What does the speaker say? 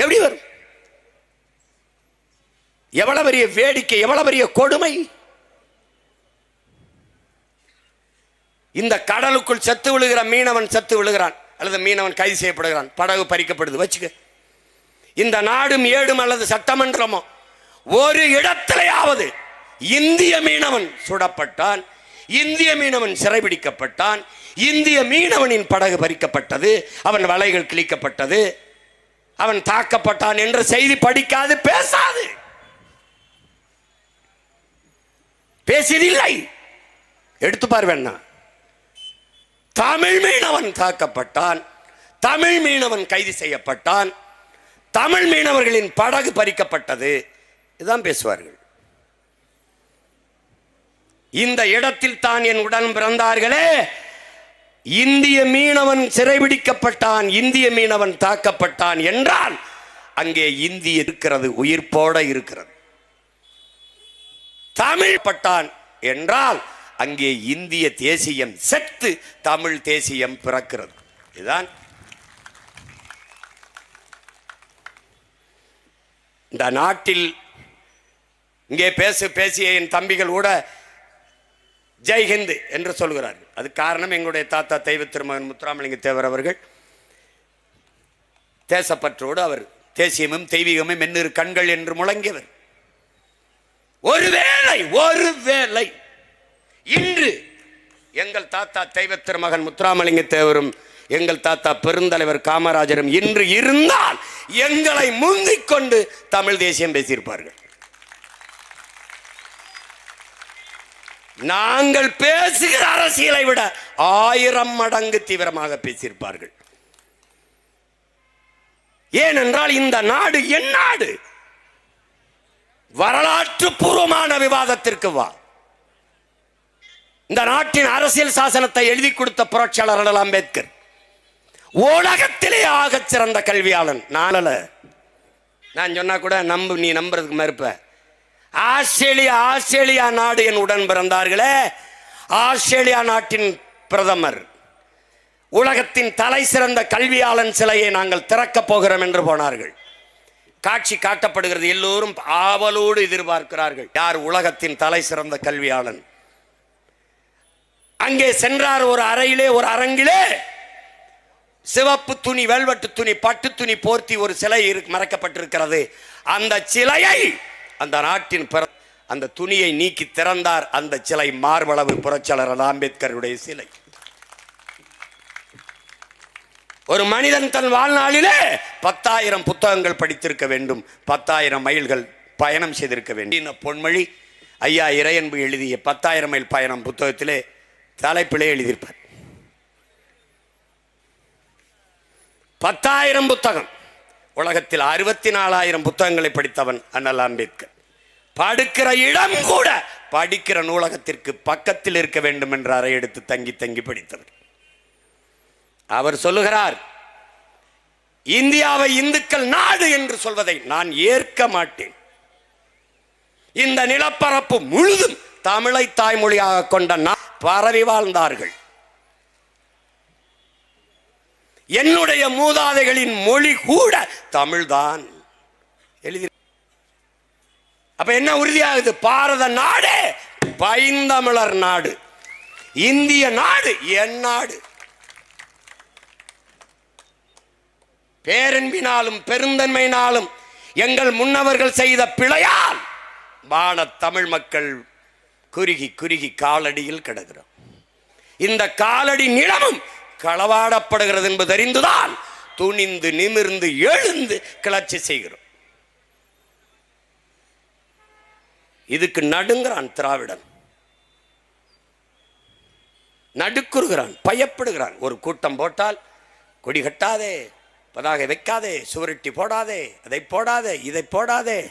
எப்படி வரும்? எவ்வளவு பெரிய வேடிக்கை எவ்வளவு பெரிய கொடுமை? இந்த கடலுக்குள் செத்து விழுகிற மீனவன் செத்து விழுகிறான் அல்லது மீனவன் கைது செய்யப்படுகிறான் படகு பறிக்கப்படுது வச்சுக்க. இந்த நாடும் ஏடும் அல்லது சட்டமன்றமோ ஒரு இடத்திலேயாவது இந்திய மீனவன் சுடப்பட்டான் இந்திய மீனவன் சிறைபிடிக்கப்பட்டான் இந்திய மீனவனின் படகு பறிக்கப்பட்டது அவன் வலைகள் கிழிக்கப்பட்டது அவன் தாக்கப்பட்டான் என்ற செய்தி படிக்காது பேசாது. பேசியதில்லை. எடுத்து பார்வேண்ணா தமிழ் மீனவன் தாக்கப்பட்டான். தமிழ் மீனவன் கைது செய்யப்பட்டான். தமிழ் மீனவர்களின் படகு பறிக்கப்பட்டது. இதுதான் பேசுவார்கள். இந்த இடத்தில் தான் என் உடன் பிறந்தார்களே. இந்திய மீனவன் சிறைபிடிக்கப்பட்டான் இந்திய மீனவன் தாக்கப்பட்டான் என்றால் அங்கே இந்தி இருக்கிறது உயிர்ப்போட இருக்கிறது. தமிழ் பட்டான் என்றால் அங்கே இந்திய தேசியம் செத்து தமிழ் தேசியம் பிறக்கிறது. இதுதான் இந்த நாட்டில் இங்கே பேசு பேசிய என் தம்பிகள் கூட ஜெய்ஹிந்த் என்று சொல்கிறார்கள். அது காரணம் எங்களுடைய தாத்தா தெய்வ திருமகன் முத்துராமலிங்க தேவர் அவர்கள் தேசப்பற்றோடு அவர் தேசியமும் தெய்வீகமும் மென்னிரு கண்கள் என்று முழங்கியவர். ஒருவேளை ஒருவேளை இன்று எங்கள் தாத்தா தெய்வ திருமகன் முத்துராமலிங்க தேவரும் எங்கள் தாத்தா பெருந்தலைவர் காமராஜரும் இன்று இருந்தால் எங்களை முந்திக் கொண்டு தமிழ் தேசியம் பேசியிருப்பார்கள். நாங்கள் பேசுகிற அரசியலை விட ஆயிரம் மடங்கு தீவிரமாக பேசியிருப்பார்கள். ஏனென்றால் இந்த நாடு என் நாடு. வரலாற்று பூர்வமான விவாதத்திற்கு வா. இந்த நாட்டின் அரசியல் சாசனத்தை எழுதி கொடுத்த புரட்சியாளர் அண்ணல் அம்பேத்கர். உலகத்திலே ஆகச் சிறந்த கல்வியாளன் நானல நான் சொன்னா கூட நம்பு நீ நம்புறதுக்கு மறுப்பேன் ஆஸ்திரேலியா ஆஸ்திரேலியா நாடு என் உடன் பிறந்தார்களே. ஆஸ்திரேலியா நாட்டின் பிரதமர். உலகத்தின் தலை சிறந்த கல்வியாளன் சிலையை நாங்கள் திறக்கப் போகிறோம் என்று போனார்கள். காட்சி காட்டப்படுகிறது. எல்லோரும் ஆவலோடு எதிர்பார்க்கிறார்கள். யார் உலகத்தின் தலை சிறந்த கல்வியாளன்? அங்கே சென்றார் ஒரு அறையிலே ஒரு அரங்கிலே. சிவப்பு துணி வெல்வெட்டு துணி பட்டு துணி போர்த்தி ஒரு சிலை இரு- மறைக்கப்பட்டிருக்கிறது. அந்த சிலையை அந்த நாட்டின் பிற- அந்த துணியை நீக்கி திறந்தார் அந்த சிலை மார்பளவு புரட்சியாளர் அம்பேத்கருடைய சிலை. ஒரு மனிதன் தன் வாழ்நாளிலே பத்தாயிரம் புத்தகங்கள் படித்திருக்க வேண்டும் பத்தாயிரம் மைல்கள் பயணம் செய்திருக்க வேண்டும். பொன்மொழி ஐயா இறையன்பு எழுதிய பத்தாயிரம் மைல் பயணம் புத்தகத்திலே தலைப்பிலே எழுதியிருப்பார். பத்தாயிரம் புத்தகம். உலகத்தில் அறுபத்தி நாலாயிரம் புத்தகங்களை படித்தவன் அண்ணல் அம்பேத்கர். படுக்கிற இடம் கூட படிக்கிற நூலகத்திற்கு பக்கத்தில் இருக்க வேண்டும் என்று அறை எடுத்து தங்கி தங்கி படித்தவர். அவர் சொல்லுகிறார் இந்தியாவை இந்துக்கள் நாடு என்று சொல்வதை நான் ஏற்க மாட்டேன். இந்த நிலப்பரப்பு முழுதும் தமிழை தாய்மொழியாக கொண்ட நா- பரவி வாழ்ந்தார்கள். என்னுடைய மூதாதைகளின் மொழி கூட தமிழ்தான். எழுதி அப்ப என்ன உறுதியாகுது? பாரத நாடு பைந்தமிழர் நாடு இந்திய நாடு என் நாடு. பேரன்பினாலும் பெருந்தன்மையினாலும் எங்கள் முன்னவர்கள் செய்த பிழையால் வான தமிழ் மக்கள் குறுகி குறுகி காலடியில் கிடக்கிறோம். இந்த காலடி நிலமும் களவாடப்படுகிறது என்பது அறிந்துதான் துணிந்து நிமிர்ந்து எழுந்து கிளர்ச்சி செய்கிறோம். இதுக்கு நடுங்கிறான் திராவிடன். நடுக்குறுகிறான் பயப்படுகிறான். ஒரு கூட்டம் போட்டால் கொடி கட்டாதே பதாகை வைக்காதே சுவரொட்டி போடாதே அதை போடாதே இதை போடாதே.